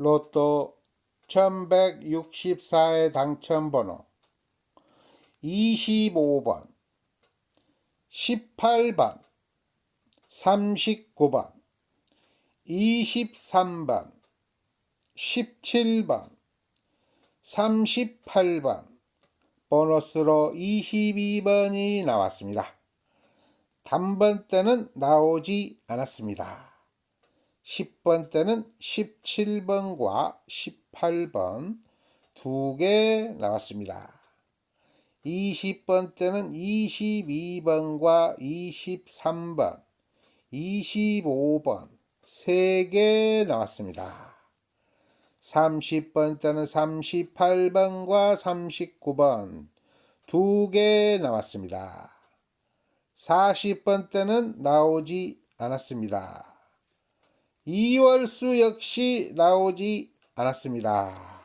로또 1164의 당첨번호 25번, 18번, 39번, 23번, 17번, 38번, 보너스로 22번이 나왔습니다. 단번 때는 나오지 않았습니다. 10번 때는 17번과 18번 두 개 나왔습니다. 20번 때는 22번과 23번, 25번 세 개 나왔습니다. 30번 때는 38번과 39번 두 개 나왔습니다. 40번 때는 나오지 않았습니다. 2월수 역시 나오지 않았습니다.